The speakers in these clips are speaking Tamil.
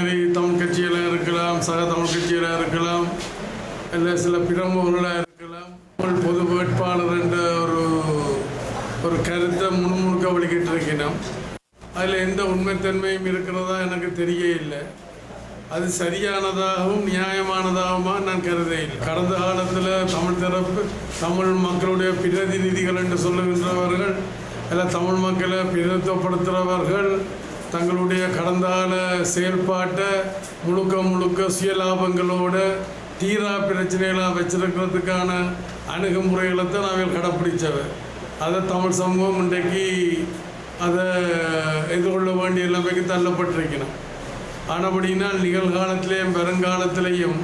மாதிரி தமிழ் கட்சியில் இருக்கலாம் சக தமிழ் கட்சியில் இருக்கலாம் இல்லை சில பிரமுகர்களாக இருக்கலாம் தமிழ் பொது வேட்பாளர் என்ற ஒரு ஒரு கருத்தை முன்முழுக்க வழிகிட்டு இருக்கிறோம் அதில் எந்த உண்மைத்தன்மையும் இருக்கிறதா எனக்கு தெரிய இல்லை. அது சரியானதாகவும் நியாயமானதாகவுமா நான் கருத இல்லை. கடந்த காலத்தில் தமிழ் தரப்பு தமிழ் மக்களுடைய பிரதிநிதிகள் என்று சொல்லுகின்றவர்கள் அல்ல தமிழ் மக்களை பிரதித்துவப்படுத்துகிறவர்கள் தங்களுடைய கடந்தால செயல்பாட்டை முழுக்க முழுக்க சுயலாபங்களோட தீரா பிரச்சனைகளாக வச்சிருக்கிறதுக்கான அணுகுமுறைகளை தான் நாங்கள் கடைப்பிடித்தவர் அதை தமிழ் சமூகம் இன்றைக்கு அதை எதிர்கொள்ள வேண்டிய நிலைமைக்கு தள்ளப்பட்டிருக்கணும். ஆனபடினால் நிகழ்காலத்திலேயும் வருங்காலத்திலேயும்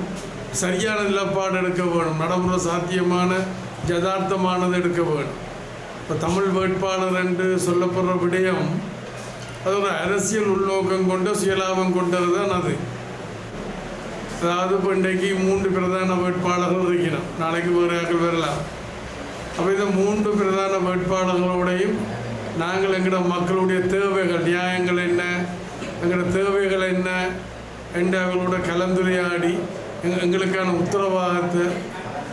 சரியான நிலப்பாடு எடுக்க வேணும். நடைமுறை சாத்தியமான ஜதார்த்தமானது எடுக்க வேணும். இப்போ தமிழ் வேட்பாளர் என்று சொல்லப்படுற விடயம் அது ஒரு அரசியல் உள்நோக்கம் கொண்ட சுயலாபம் கொண்டது தான் அது. அதாவது இப்போ இன்றைக்கு மூன்று பிரதான வேட்பாளர்கள் இருக்கிறோம் நாளைக்கு வேறு ஆக்கள் வரலாம். அப்போ இந்த மூன்று பிரதான வேட்பாளர்களோடையும் நாங்கள் எங்களோட மக்களுடைய தேவைகள் நியாயங்கள் என்ன எங்களோட தேவைகள் என்ன என்று அவர்களோட கலந்துரையாடி எங்களுக்கான உத்தரவாதத்தை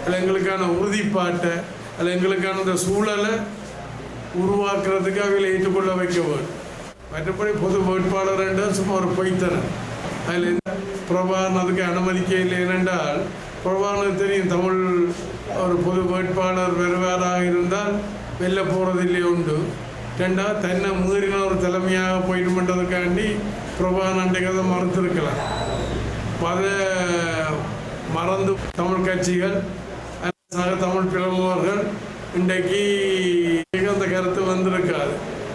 அல்ல எங்களுக்கான உறுதிப்பாட்டை அல்ல எங்களுக்கான இந்த சூழலை உருவாக்குறதுக்கு அவங்களை ஏற்றுக்கொள்ள வைக்க வேண்டும். மற்றபடி பொது வேட்பாளர் என்றால் சும்மா ஒரு பொய்த்தனம் அதில் எந்த பிரபாகரன் அதுக்கு அனுமதிக்க இல்லை ஏனென்றால் பிரபாகரனுக்கு தெரியும் தமிழ் ஒரு பொது வேட்பாளர் வருவாராக இருந்தால் வெளில போகிறதில்லை உண்டு ரெண்டா தன்னை மீறின ஒரு தலைமையாக போயிடுமன்றதுக்காண்டி பிரபாகரன் அன்றைக்கு அதை மறுத்திருக்கலாம் அப்ப அதை மறந்து தமிழ் கட்சிகள் சக தமிழ் பிரமுகர்கள் இன்றைக்கு அந்த கருத்து வந்திருக்காது